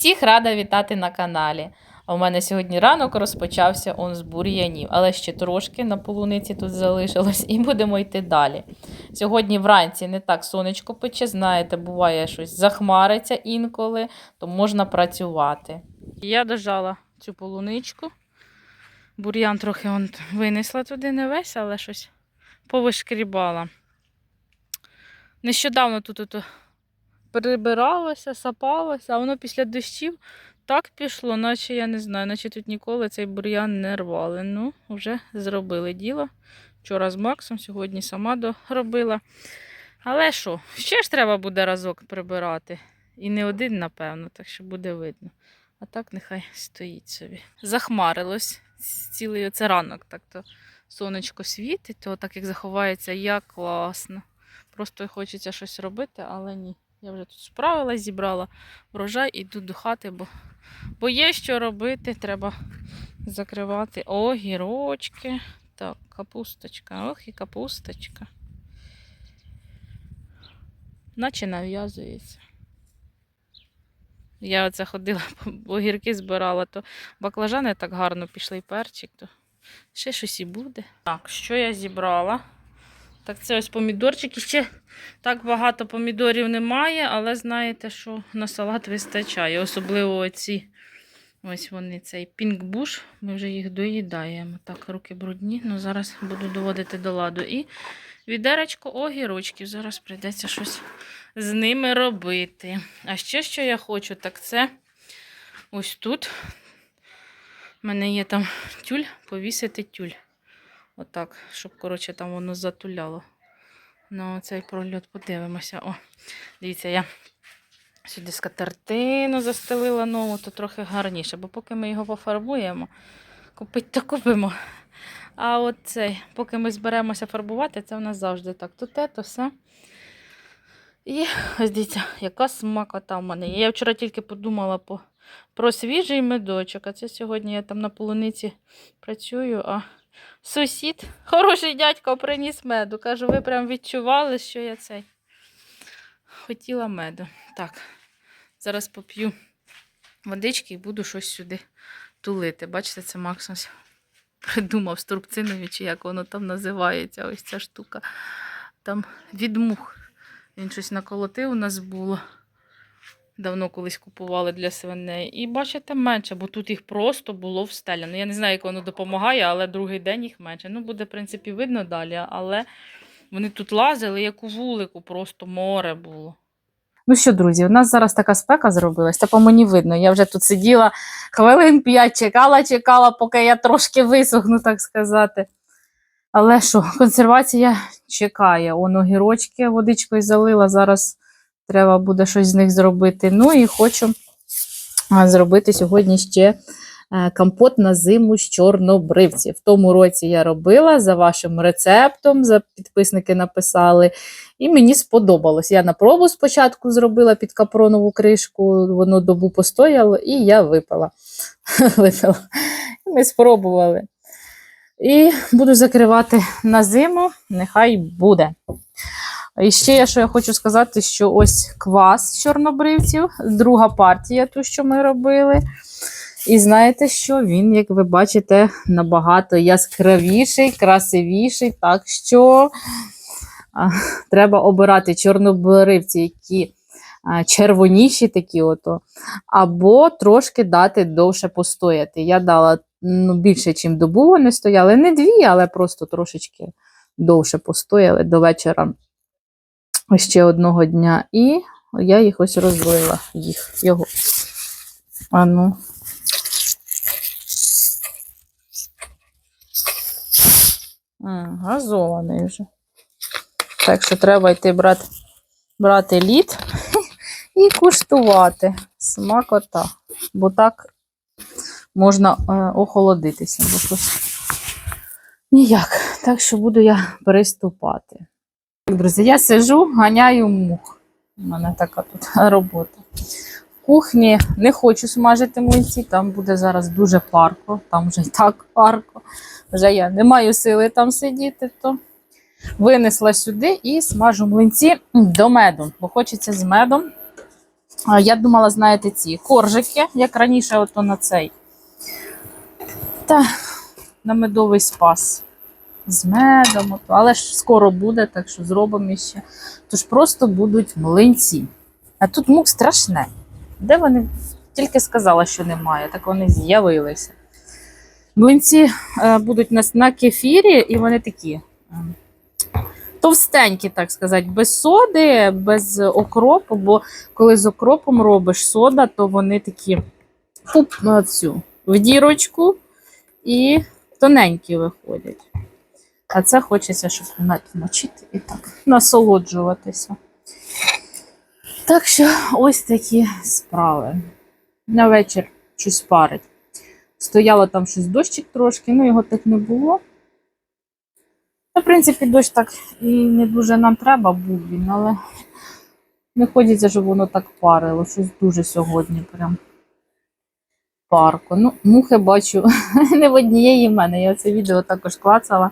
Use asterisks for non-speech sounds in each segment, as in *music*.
Всіх рада вітати на каналі. А у мене сьогодні ранок розпочався он з бур'янів, але ще трошки на полуниці тут залишилось, і будемо йти далі. Сьогодні вранці не так сонечко пече, знаєте, буває щось захмариться інколи, то можна працювати. Я дожала цю полуничку. Бур'ян трохи он винесла туди, не весь, але щось повишкрібала. Нещодавно тут прибиралося, сапалося, а воно після дощів так пішло, наче я не знаю, наче тут ніколи цей бур'ян не рвали. Ну, вже зробили діло. Вчора з Максом, сьогодні сама доробила. Але що, ще ж треба буде разок прибирати. І не один, напевно, так що буде видно. А так нехай стоїть собі. Захмарилось цілий оце ранок, так то сонечко світить, то так як заховається, як класно. Просто хочеться щось робити, але ні. Я вже тут справилась, зібрала врожай, іду до хати, бо, бо є що робити, треба закривати огірочки. Так, капусточка, ох і капусточка. Наче нав'язується. Я оце ходила, *laughs* огірки збирала, то баклажани так гарно пішли і перчик, то ще щось і буде. Так, що я зібрала? Так, це ось помідорчики. Ще так багато помідорів немає, але знаєте, що на салат вистачає. Особливо оці, ось вони, цей пінкбуш. Ми вже їх доїдаємо. Так, руки брудні, ну зараз буду доводити до ладу. І відеречко огірочків. Зараз прийдеться щось з ними робити. А ще що я хочу, так це ось тут. У мене є там тюль, повісити тюль. Отак, щоб, коротше, там воно затуляло. На цей прольот подивимося. О, дивіться, я сюди скатертину застелила нову, то трохи гарніше, бо поки ми його пофарбуємо, купить то купимо. А от поки ми зберемося фарбувати, це в нас завжди так. То те, то все. І ось дивіться, яка смакота в мене. Я вчора тільки подумала про свіжий медочок, а це сьогодні я там на полуниці працюю, а сусід, хороший дядько, приніс меду. Кажу, ви прям відчували, що я цей хотіла меду. Так, зараз поп'ю водички і буду щось сюди тулити. Бачите, це Макс ось придумав струбцинові, чи як воно там називається, ось ця штука. Там від мух. Він щось наколотив у нас було. Давно колись купували для свиней. І бачите, менше, бо тут їх просто було встеляно. Я не знаю, як воно допомагає, але другий день їх менше. Ну, буде, в принципі, видно далі, але вони тут лазили, як у вулику, просто море було. Ну що, друзі, у нас зараз така спека зробилась, та по мені видно. Я вже тут сиділа хвилин п'ять, чекала, чекала, поки я трошки висохну, так сказати. Але що, консервація чекає. Он огірочки водичкою залила. Зараз треба буде щось з них зробити. Ну і хочу зробити сьогодні ще е, компот на зиму з чорнобривців. В тому році я робила за вашим рецептом, за підписники написали. І мені сподобалось. Я на пробу спочатку зробила під капронову кришку, воно добу постояло, і я випила. *laughs* випила. Ми спробували. І буду закривати на зиму, нехай буде. І ще я, що я хочу сказати, що ось квас чорнобривців, друга партія, ту, що ми робили. І знаєте що? Він, як ви бачите, набагато яскравіший, красивіший. Так що а, треба обирати чорнобривці, які а, червоніші такі, ото, або трошки дати довше постояти. Я дала ну, більше, ніж добу вони стояли. Не дві, але просто трошечки довше постояли до вечора ще одного дня. І я їх ось розлила, їх, його. А ну. Газований вже. Так що треба йти брати, брати лід *laughs* і куштувати. Смакота. Бо так можна е, охолодитися. Бо щось ніяк. Так що буду я переступати. Так, Друзі, я сижу, ганяю мух. У мене така тут *laughs* робота. В кухні не хочу смажити млинці, там буде зараз дуже парко, там вже і так парко. Вже я не маю сили там сидіти, то винесла сюди і смажу млинці до меду, бо хочеться з медом Я думала, знаєте, ці коржики, як раніше, ото на цей. Та на медовий спас. З медом, але ж скоро буде, так що зробимо ще. Тож просто будуть млинці. А тут мук страшне. Де вони? Тільки сказала, що немає, так вони з'явилися. Млинці е, будуть нас на кефірі, і вони такі е, товстенькі, так сказати, без соди, без окропу, бо коли з окропом робиш сода, то вони такі пуп, цю, в дірочку і тоненькі виходять. А це хочеться, щоб мочити і так насолоджуватися. Так що ось такі справи. На вечір щось парить. Стояло там щось дощик трошки, ну його так не було. Та, в принципі, дощ так і не дуже нам треба був він, але не хочеться, щоб воно так парило. Щось дуже сьогодні прям парко. Ну, мухи бачу *laughs* не в однієї в мене. Я це відео також клацала.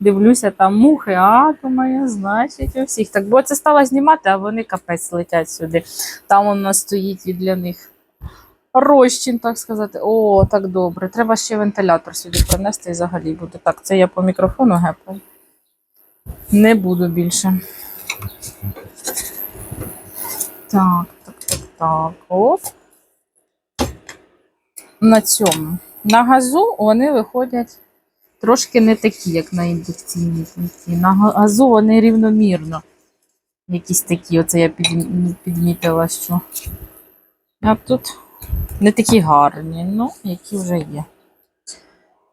Дивлюся, там мухи, а думаю, значить, у всіх. Так, бо це стала знімати, а вони капець летять сюди. Там у нас стоїть і для них розчин, так сказати. О, так добре. Треба ще вентилятор сюди принести і взагалі буде. Так, це я по мікрофону гепаю. Не буду більше. Так, так, так, так. Оп. На цьому. На газу вони виходять трошки не такі, як на індукційній плиті. На газу рівномірно. Якісь такі, оце я підмітила, що. А тут не такі гарні, ну, які вже є.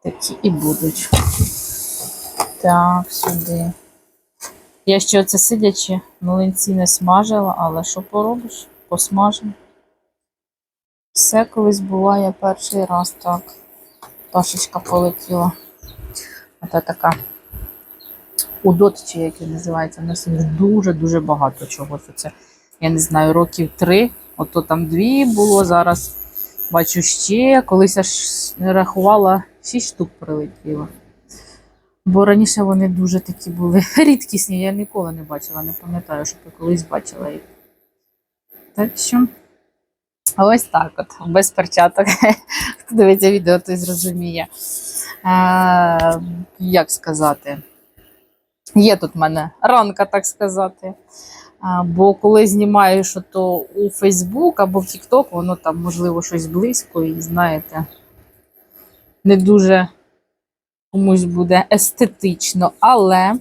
Такі і будуть. Так, сюди. Я ще оце сидячи, млинці не смажила, але що поробиш? Посмажемо. Все колись буває перший раз так. Пташечка полетіла. Ота така удот, чи як він називається, у нас дуже-дуже багато чого. Це, я не знаю, років три. Ото там дві було, зараз бачу ще. Колись аж рахувала, шість штук прилетіло. Бо раніше вони дуже такі були *laughs* рідкісні, я ніколи не бачила, не пам'ятаю, щоб я колись бачила їх. Так що, ось так от, без перчаток. *laughs* Хто дивиться відео, той зрозуміє. Е, як сказати? Є тут в мене ранка, так сказати. Бо коли знімаєш то у Facebook або в TikTok, воно там, можливо, щось близько, і знаєте, не дуже комусь буде естетично. Але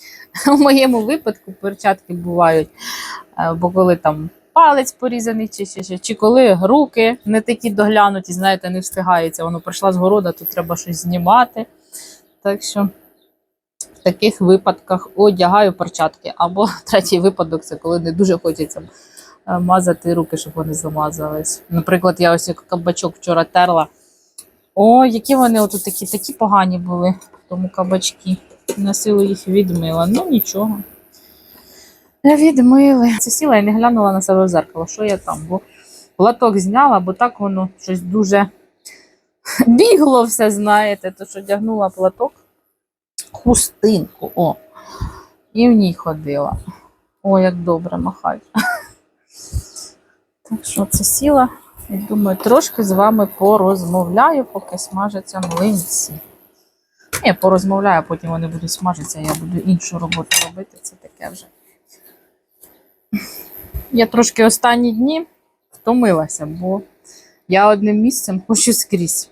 *laughs* в моєму випадку перчатки бувають, бо коли там палець порізаний, чи, чи, чи, чи коли руки не такі доглянуті, знаєте, не встигається, воно прийшла з города, тут треба щось знімати. Так що в таких випадках одягаю перчатки. Або *laughs* третій випадок це коли не дуже хочеться е, мазати руки, щоб вони замазались. Наприклад, я ось як кабачок вчора терла. О, які вони отут такі, такі погані були тому кабачки. На силу їх відмила. Ну нічого. Відмили. Це сіла і не глянула на себе в зеркало, що я там, бо латок зняла, бо так воно щось дуже бігло все, знаєте, то що одягнула платок, хустинку, о, і в ній ходила. О, як добре махать. Так що це сіла і думаю, трошки з вами порозмовляю, поки смажаться млинці. Я порозмовляю, потім вони будуть смажитися, я буду іншу роботу робити. Це таке вже. Я трошки останні дні втомилася, бо я одним місцем хочу скрізь.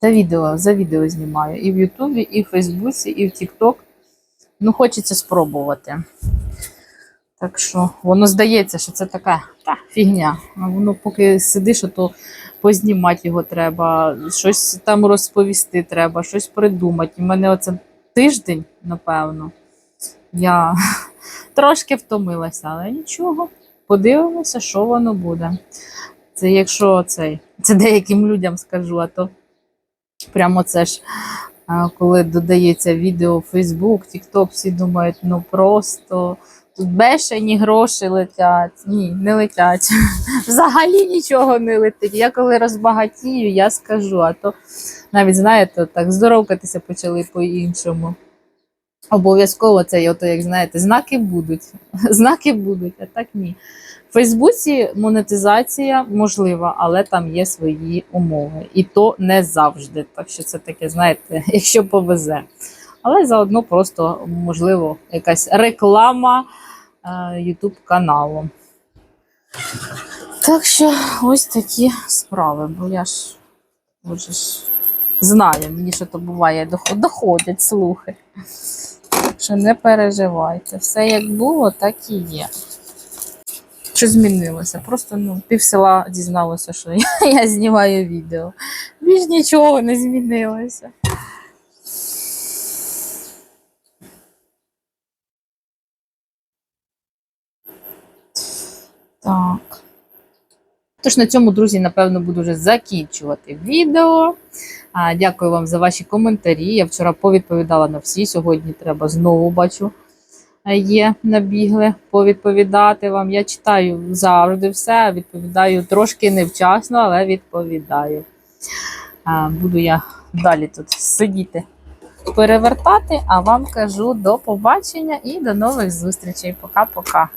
Та відео, за відео знімаю. І в Ютубі, і в Фейсбуці, і в Тікток. Ну, хочеться спробувати. Так що воно здається, що це така та, фігня. А воно поки сидиш, то познімати його треба, щось там розповісти треба, щось придумати. І в мене оце тиждень, напевно, я трошки втомилася, але нічого. Подивимося, що воно буде. Це якщо цей, це деяким людям скажу, а то прямо це ж. Коли додається відео Facebook, TikTok, всі думають, ну просто тут бешені гроші летять. Ні, не летять. *laughs* Взагалі нічого не летить. Я коли розбагатію, я скажу, а то навіть знаєте, так здоровкатися почали по-іншому. Обов'язково це, ото, як знаєте, знаки будуть. *laughs* Знаки будуть, а так ні. В Фейсбуці монетизація можлива, але там є свої умови. І то не завжди. Так що це таке, знаєте, *laughs* якщо повезе. Але заодно просто, можливо, якась реклама е, YouTube каналу. Так що ось такі справи, бо я ж, боже ж знаю, мені що то буває, доходять слухи. Що не переживайте. Все як було, так і є. Що змінилося? Просто ну, пів села дізналося, що я, *laughs* я знімаю відео. Більш нічого не змінилося. Тож на цьому, друзі, напевно, буду вже закінчувати відео. А, дякую вам за ваші коментарі. Я вчора повідповідала на всі. Сьогодні треба знову бачу. Є набігли повідповідати вам. Я читаю завжди все, відповідаю трошки невчасно, але відповідаю. Буду я далі тут сидіти, перевертати, а вам кажу до побачення і до нових зустрічей. Пока-пока.